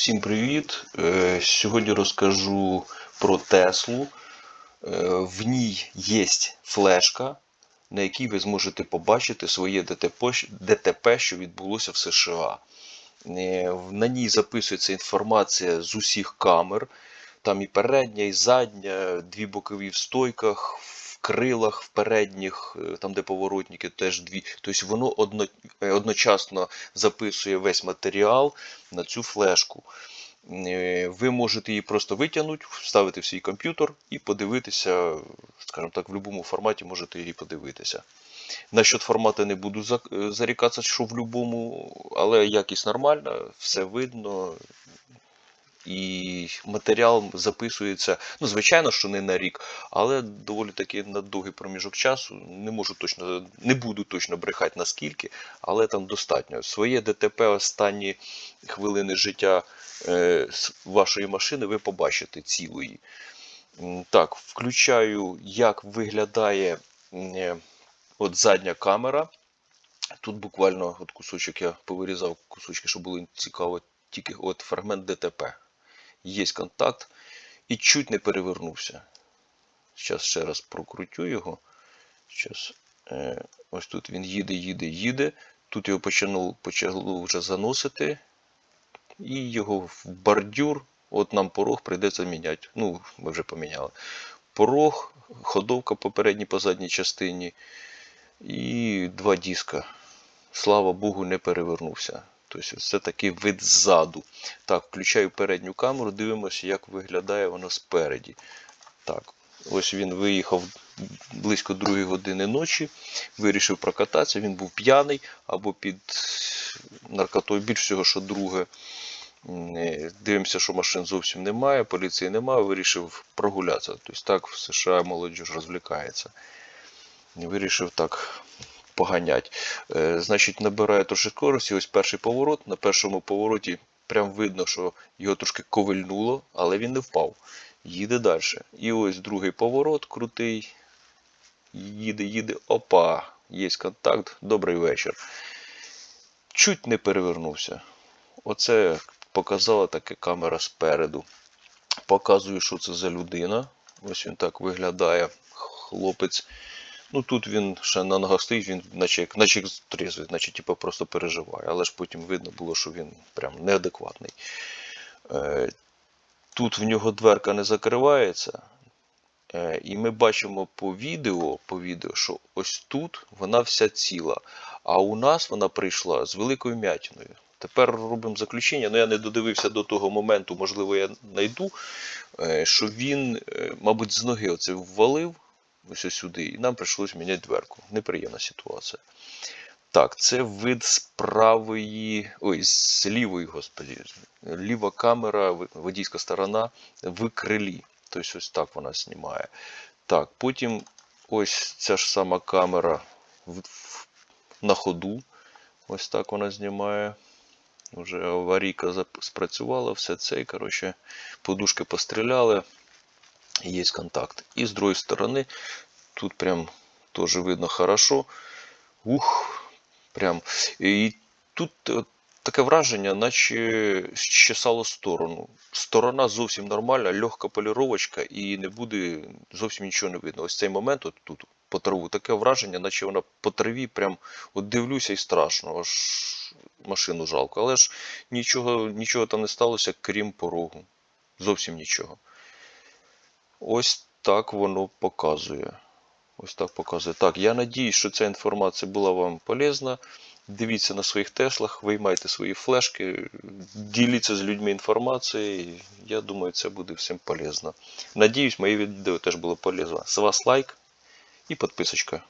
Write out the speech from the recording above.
Всім привіт! Е, Сьогодні розкажу про Теслу. Е, В ній є флешка, на якій ви зможете побачити своє ДТП, що відбулося в США. Е, На ній записується інформація з усіх камер. Там і передня, і задня, дві бокові в стойках, крилах, в передніх, е, там де поворотники, теж дві. Тобто воно одно, е, одночасно записує весь матеріал на цю флешку. Е, Ви можете її просто витягнути, вставити в свій комп'ютер і подивитися, скажімо так, в будь-якому форматі можете її подивитися. Насчет формату не буду зарікатися, що в будь-якому, але якість нормальна, все видно. І матеріал записується, ну, звичайно, що не на рік, але доволі таки на довгий проміжок часу. Не можу точно, не буду точно брехати наскільки, але там достатньо. Своє ДТП останні хвилини життя е, вашої машини ви побачите цілої. Так, включаю, як виглядає е, от задня камера. Тут буквально от кусочок я повирізав кусочки, щоб було цікаво, тільки от фрагмент ДТП. Є контакт і чуть не перевернувся. Зараз ще раз прокрутю його. Щас, е, ось тут він їде, їде, їде. Тут його почало, почало вже заносити. І його в бордюр. От нам порог прийдеться міняти. Ну, ми вже поміняли. Порог, ходовка по передній по задній частині. І два диска. Слава Богу, не перевернувся. Тобто це такий вид ззаду. Так, включаю передню камеру, дивимося, як виглядає воно спереді. Так, ось він виїхав близько 2 години ночі, вирішив прокататися. Він був п'яний або під наркотою, більш всього, що друге. Е, Дивимося, що машин зовсім немає, поліції немає, вирішив прогулятися. Тобто так в США молодіж розвлікається. Вирішив так поганять. Е, значить, набирає трошки скорості. Ось перший поворот. На першому повороті прям видно, що його трошки ковильнуло, але він не впав. Їде далі. І ось другий поворот крутий. Їде, їде. Опа! Є контакт. Добрий вечір. Чуть не перевернувся. Оце показала таке камера спереду. Показую, що це за людина. Ось він так виглядає. Хлопець. Ну тут він ще на ногах стоїть, він наче, наче трезвий, наче типу, просто переживає. Але ж потім видно було, що він прям неадекватний. Е, тут в нього дверка не закривається. Е, і ми бачимо по відео, по відео, що ось тут вона вся ціла. А у нас вона прийшла з великою м'ятіною. Тепер робимо заключення. Ну я не додивився до того моменту, можливо, я знайду, е, що він, мабуть, з ноги оце ввалив ось сюди, і нам прийшлось міняти дверку. Неприємна ситуація. Так, це вид з правої, ой, з лівої, господі. Ліва камера, водійська сторона в крилі. Тобто ось так вона знімає. Так, потім ось ця ж сама камера на ходу. Ось так вона знімає. Вже аварійка спрацювала, все це. І, коротше, подушки постріляли. Є контакт. І з другої сторони, тут прям теж видно хорошо. Ух, прям. І тут е, таке враження, наче щесало сторону. Сторона зовсім нормальна, легка поліровочка, і не буде зовсім нічого не видно. Ось цей момент, от тут по траву, таке враження, наче вона по траві, прям от дивлюся і страшно, аж машину жалко. Але ж нічого, нічого там не сталося, крім порогу. Зовсім нічого. Ось так воно показує. Ось так показує. Так, я надіюсь, що ця інформація була вам полезна. Дивіться на своїх Теслах, виймайте свої флешки, діліться з людьми інформацією. Я думаю, це буде всім полезно. Надіюсь, моє відео теж було полезно. З вас лайк і підписочка.